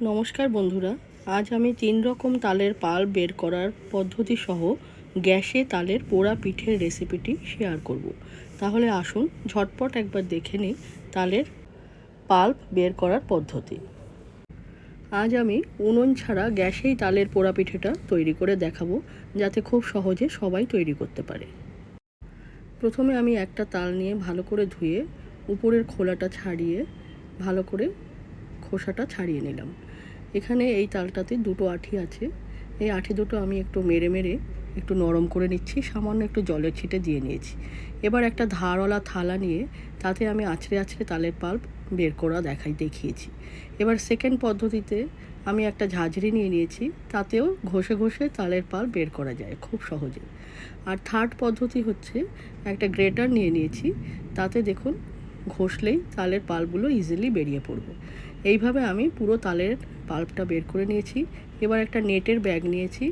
নমস্কার বন্ধুরা, আজ আমি তিন রকম তালের পাল বের করার পদ্ধতি সহ গ্যাসে তালের পোড়া পিঠের রেসিপিটি শেয়ার করব। তাহলে আসুন ঝটপট একবার দেখে নিই তালের পাল্প বের করার পদ্ধতি। আজ আমি উনুন ছাড়া গ্যাসেই তালের পোড়া পিঠেটা তৈরি করে দেখাবো, যাতে খুব সহজে সবাই তৈরি করতে পারে। প্রথমে আমি একটা তাল নিয়ে ভালো করে ধুয়ে উপরের খোলাটা ছাড়িয়ে ভালো করে খোসাটা ছাড়িয়ে নিলাম। এখানে এই তালটাতে দুটো আঠি আছে। এই আঠি দুটো আমি একটু মেরে মেরে একটু নরম করে নিচ্ছি, সামান্য একটু জলের ছিটে দিয়ে নিয়েছি। এবার একটা ধারওয়ালা থালা নিয়ে তাতে আমি আছড়ে আছড়ে তালের পাল্প বের করা দেখাই, দেখিয়েছি। এবার সেকেন্ড পদ্ধতিতে আমি একটা ঝাঁঝরি নিয়ে নিয়েছি, তাতেও ঘষে ঘষে তালের পাল বের করা যায় খুব সহজে। আর থার্ড পদ্ধতি হচ্ছে একটা গ্রেটার নিয়ে নিয়েছি, তাতে দেখুন ঘষলেই তালের পালগুলো ইজিলি বেরিয়ে পড়বে। এইভাবে আমি পুরো তালের পাল্পটা বের করে নিয়েছি। এবার একটা নেটের ব্যাগ নিয়েছি।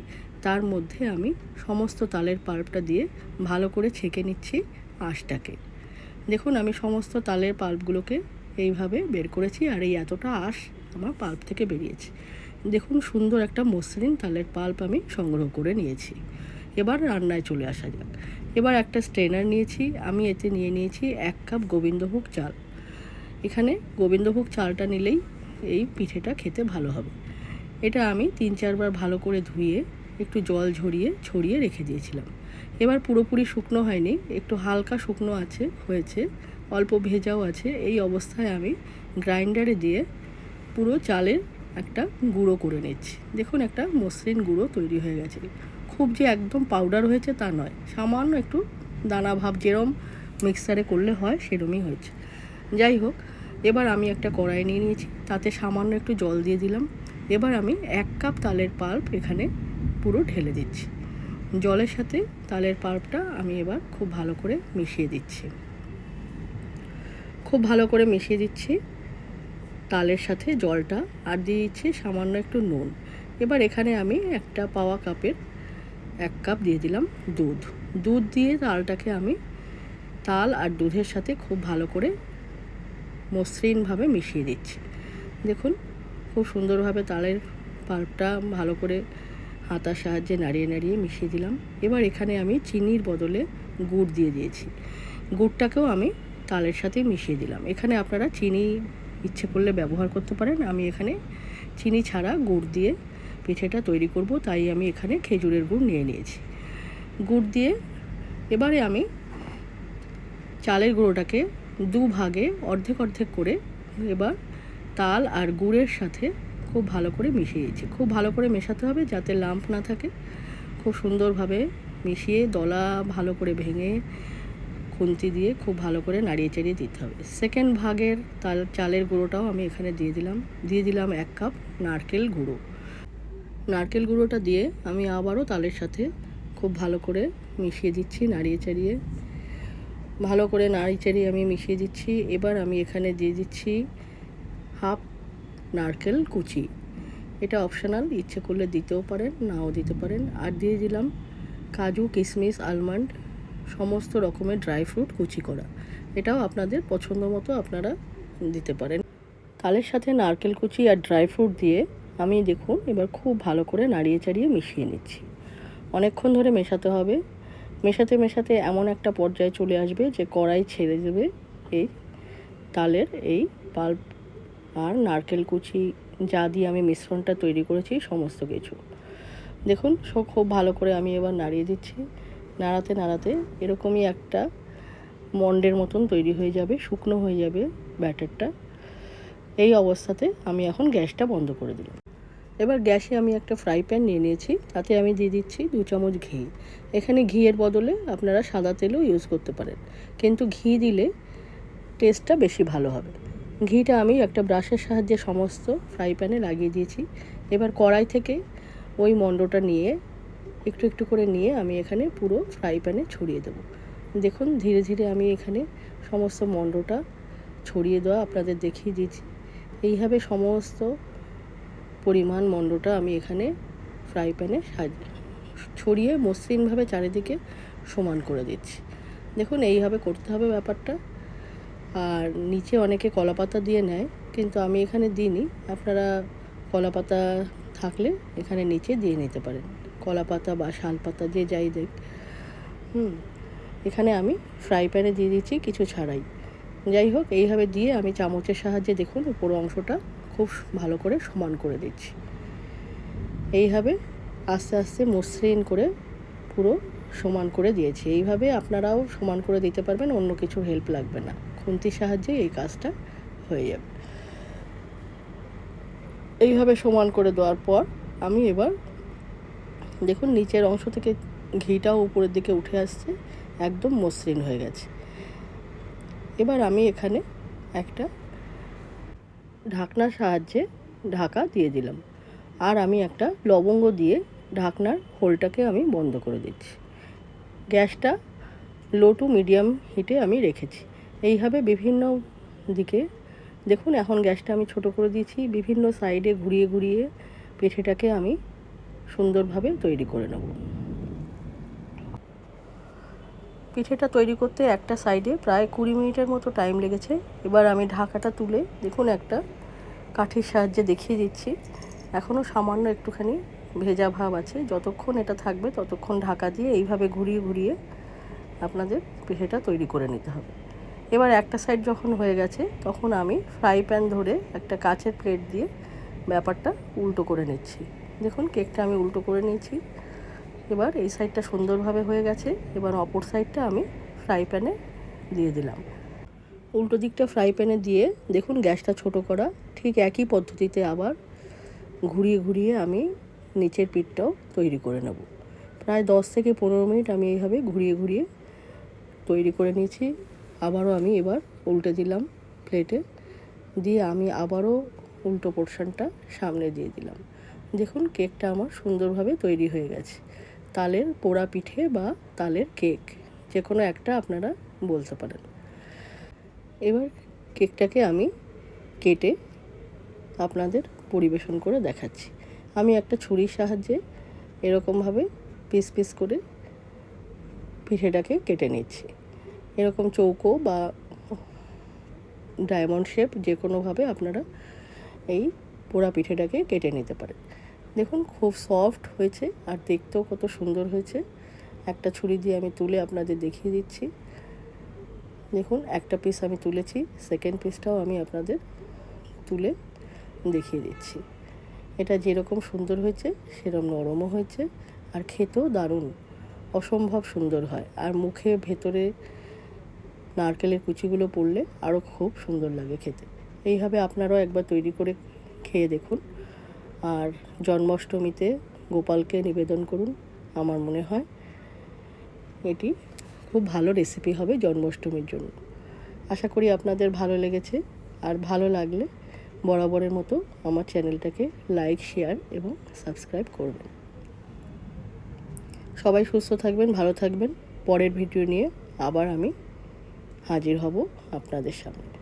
তার মধ্যে আমি সমস্ত তালের পাল্পটা দিয়ে ভালো করে ছেঁকে নিচ্ছি আঁশটাকে। দেখুন, আমি সমস্ত তালের পাল্পগুলোকে এইভাবে বের করেছি আর এই এতটা আঁশ আমার পাল্প থেকে বেরিয়েছে। দেখুন, সুন্দর একটা মসৃণ তালের পাল্প আমি সংগ্রহ করে নিয়েছি। এবার রান্নায় চলে আসা যাক। এবার একটা স্ট্রেনার নিয়েছি। আমি এতে নিয়ে নিয়েছি এক কাপ গোবিন্দভোগ চাল। এখানে গোবিন্দভোগ চালটা নিলেই এই পিঠেটা খেতে ভালো হবে। এটা আমি তিন চারবার ভালো করে ধুয়ে একটু জল ঝরিয়ে ছড়িয়ে রেখে দিয়েছিলাম। এবার পুরোপুরি শুকনো হয়নি, একটু হালকা শুকনো আছে, হয়েছে, অল্প ভেজাও আছে। এই অবস্থায় আমি গ্রাইন্ডারে দিয়ে পুরো চালের একটা গুঁড়ো করে নিচ্ছি। দেখুন একটা মসৃণ গুঁড়ো তৈরি হয়ে গেছে। খুব যে একদম পাউডার হয়েছে তা নয়, সামান্য একটু দানা ভাব যেরম মিক্সারে করলে হয় সেরমই হয়েছে। যাই হোক এবার আমি একটা কড়াই নিয়ে নিয়েছি, তাতে সামান্য একটু জল দিয়ে দিলাম। এবার আমি এক কাপ তালের পাল্প এখানে পুরো ঢেলে দিচ্ছি। জলের সাথে তালের পাল্পটা আমি এবার খুব ভালো করে মিশিয়ে দিচ্ছি। খুব ভালো করে মিশিয়ে দিচ্ছি তালের সাথে জলটা, আর দিয়ে দিচ্ছি সামান্য একটু নুন। এবার এখানে আমি একটা পাওয়া কাপের এক কাপ দিয়ে দিলাম দুধ। দুধ দিয়ে তালটাকে আমি তাল আর দুধের সাথে খুব ভালো করে মসৃণভাবে মিশিয়ে দিচ্ছি। দেখুন, খুব সুন্দরভাবে তালের পাল্পটা ভালো করে হাতার সাহায্যে নাড়িয়ে নাড়িয়ে মিশিয়ে দিলাম। এবার এখানে আমি চিনির বদলে গুড় দিয়ে দিয়েছি। গুড়টাকেও আমি তালের সাথে মিশিয়ে দিলাম। এখানে আপনারা চিনি ইচ্ছে করলে ব্যবহার করতে পারেন। আমি এখানে চিনি ছাড়া গুড় দিয়ে পিঠেটা তৈরি করব, তাই আমি এখানে খেজুরের গুড় নিয়ে নিয়েছি। গুড় দিয়ে এবারে আমি চালের গুঁড়োটাকে দু ভাগে অর্ধেক অর্ধেক করে এবার তাল আর গুড়ের সাথে খুব ভালো করে মিশিয়েছি খুব ভালো করে মেশাতে হবে যাতে লাম্প না থাকে। খুব সুন্দরভাবে মিশিয়ে দলা ভালো করে ভেঙে খুন্তি দিয়ে খুব ভালো করে নাড়িয়ে চাড়িয়ে দিতে হবে। সেকেন্ড ভাগের তাল, চালের গুঁড়োটাও আমি এখানে দিয়ে দিলাম। দিয়ে দিলাম এক কাপ নারকেল গুঁড়ো। নারকেল গুঁড়োটা দিয়ে আমি আবারও তালের সাথে খুব ভালো করে মিশিয়ে দিচ্ছি, নাড়িয়ে চাড়িয়ে। ভালো করে নাড়ি চাড়িয়ে আমি মিশিয়ে দিচ্ছি। এবার আমি এখানে দিয়ে দিচ্ছি হাফ নারকেল কুচি। এটা অপশনাল, ইচ্ছে করলে দিতেও পারেন, নাও দিতে পারেন। আর দিয়ে দিলাম কাজু কিশমিশ আলমন্ড, সমস্ত রকমের ড্রাই ফ্রুট কুচি করা। এটাও আপনাদের পছন্দ মতো আপনারা দিতে পারেন। তালের সাথে নারকেল কুচি আর ড্রাই ফ্রুট দিয়ে আমি দেখুন এবার খুব ভালো করে নাড়িয়ে চাড়িয়ে মিশিয়ে নিচ্ছি। অনেকক্ষণ ধরে মেশাতে হবে। মেশাতে মেশাতে এমন একটা পর্যায়ে চলে আসবে যে কড়াই ছেড়ে দেবে এই তালের এই পাল্প আর নারকেল কুচি যা দিয়ে আমি মিশ্রণটা তৈরি করেছি, সমস্ত কিছু। দেখুন, সব খুব ভালো করে আমি এবার নাড়িয়ে দিচ্ছি। নাড়াতে নাড়াতে এরকমই একটা মন্ডের মতন তৈরি হয়ে যাবে, শুকনো হয়ে যাবে ব্যাটারটা। এই অবস্থাতে আমি এখন গ্যাসটা বন্ধ করে দিলাম। এবার গ্যাসে আমি একটা ফ্রাই প্যান নিয়ে নিয়েছি, তাতে আমি দিয়ে দিচ্ছি দু চামচ ঘি। এখানে ঘিয়ের বদলে আপনারা সাদা তেলও ইউজ করতে পারেন, কিন্তু ঘি দিলে টেস্টটা বেশি ভালো হবে। ঘিটা আমি একটা ব্রাশের সাহায্যে সমস্ত ফ্রাই প্যানে লাগিয়ে দিয়েছি। এবার কড়াই থেকে ওই মণ্ডটা নিয়ে একটু একটু করে নিয়ে আমি এখানে পুরো ফ্রাই প্যানে ছড়িয়ে দেবো। দেখুন, ধীরে ধীরে আমি এখানে সমস্ত মণ্ডটা ছড়িয়ে দেওয়া আপনাদের দেখিয়ে দিয়েছি। এইভাবে সমস্ত পরিমাণ মণ্ডটা আমি এখানে ফ্রাই প্যানে ছড়িয়ে মসৃণভাবে চারিদিকে সমান করে দিচ্ছি। দেখুন, এইভাবে করতে হবে ব্যাপারটা। আর নিচে অনেকে কলাপাতা দিয়ে নেয়, কিন্তু আমি এখানে দিইনি। আপনারা কলা পাতা থাকলে এখানে নিচে দিয়ে নিতে পারেন। কলা পাতা বা শাল পাতা যে যাই দেখ, হুম, এখানে আমি ফ্রাই প্যানে দিয়ে দিচ্ছি কিছু ছাড়াই। যাই হোক, এইভাবে দিয়ে আমি চামচের সাহায্যে দেখুন, উপর অংশটা খুব ভালো করে সমান করে দিচ্ছি। এইভাবে আস্তে আস্তে মসৃণ করে পুরো সমান করে দিয়েছি। এইভাবে আপনারাও সমান করে দিতে পারবেন, অন্য কিছু হেল্প লাগবে না। খুন্তির সাহায্যে এই কাজটা হয়ে যাবে। এইভাবে সমান করে দেওয়ার পর আমি এবার দেখুন নিচের অংশ থেকে ঘিটাও উপরের দিকে উঠে আসছে, একদম মসৃণ হয়ে গেছে। এবার আমি এখানে একটা ঢাকনার সাহায্যে ঢাকা দিয়ে দিলাম। আর আমি একটা লবঙ্গ দিয়ে ঢাকনার হোলটাকে আমি বন্ধ করে দিচ্ছি। গ্যাসটা লো টু মিডিয়াম হিটে আমি রেখেছি। এইভাবে বিভিন্ন দিকে, দেখুন এখন গ্যাসটা আমি ছোট করে দিয়েছি, বিভিন্ন সাইডে ঘুরিয়ে ঘুরিয়ে পিঠেটাকে আমি সুন্দরভাবে তৈরি করে নেব। পিঠেটা তৈরি করতে একটা সাইডে প্রায় কুড়ি মিনিটের মতো টাইম লেগেছে। এবার আমি ঢাকাটা তুলে দেখুন একটা কাঠির সাহায্যে দেখিয়ে দিচ্ছি। এখনও সামান্য একটুখানি ভেজা ভাব আছে। যতক্ষণ এটা থাকবে ততক্ষণ ঢাকা দিয়ে এইভাবে ঘুরিয়ে ঘুরিয়ে আপনাদের পিঠেটা তৈরি করে নিতে হবে। এবার একটা সাইড যখন হয়ে গেছে তখন আমি ফ্রাই প্যান ধরে একটা কাচের প্লেট দিয়ে ব্যাপারটা উল্টো করে নিচ্ছি। দেখুন কেকটা আমি উল্টো করে নিয়েছি। এবার এই সাইডটা সুন্দরভাবে হয়ে গেছে। এবার অপর সাইডটা আমি ফ্রাই প্যানে দিয়ে দিলাম। উল্টো দিকটা ফ্রাই প্যানে দিয়ে দেখুন গ্যাসটা ছোট করা, ঠিক একই পদ্ধতিতে আবার ঘুরিয়ে ঘুরিয়ে আমি নিচের পিঠটাও তৈরি করে নেব। প্রায় দশ থেকে পনেরো মিনিট আমি এইভাবে ঘুরিয়ে ঘুরিয়ে তৈরি করে নিয়েছি। আবারও আমি এবার উল্টে দিলাম প্লেটে, দিয়ে আমি আবারও উল্টো পোর্শনটা সামনে দিয়ে দিলাম। দেখুন কেকটা আমার সুন্দরভাবে তৈরি হয়ে গেছে। তালের পোড়া পিঠে বা তালের কেক যে কোনো একটা আপনারা বলতে পারেন। এবার কেকটাকে আমি কেটে আপনাদের পরিবেশন করে দেখাচ্ছি। আমি একটা ছুরির সাহায্যে এরকমভাবে পিস পিস করে পিঠেটাকে কেটে নিচ্ছি। এরকম চৌকো বা ডায়মন্ড শেপ যে কোনোভাবে আপনারা এই পোড়া পিঠেটাকে কেটে নিতে পারেন। দেখুন, খুব সফট হয়েছে আর দেখতেও কত সুন্দর হয়েছে। একটা ছুরি দিয়ে আমি তুলে আপনাদের দেখিয়ে দিচ্ছি। দেখুন, একটা পিস আমি তুলেছি সেকেন্ড পিসটাও আমি আপনাদের তুলে দেখিয়ে দিচ্ছি। এটা যেরকম সুন্দর হয়েছে, সেরকম নরমও হয়েছে আর খেতেও দারুণ, অসম্ভব সুন্দর হয়। আর মুখে ভেতরে নারকেলের কুচিগুলো পড়লে আরও খুব সুন্দর লাগে খেতে। এইভাবে আপনারাও একবার তৈরি করে খেয়ে দেখুন। আর জন্মাষ্টমীতে গোপালকে নিবেদন করুন, আমার মনে হয়। এটি খুব ভালো রেসিপি হবে জন্মাষ্টমীর জন্য। আশা করি আপনাদের ভালো লেগেছে। আর ভালো লাগলে বরাবরের মতো আমার চ্যানেলটাকে লাইক, শেয়ার এবং সাবস্ক্রাইব করবেন। সবাই সুস্থ থাকবেন, ভালো থাকবেন। পরের ভিডিও নিয়ে আবার আমি হাজির হব আপনাদের সামনে।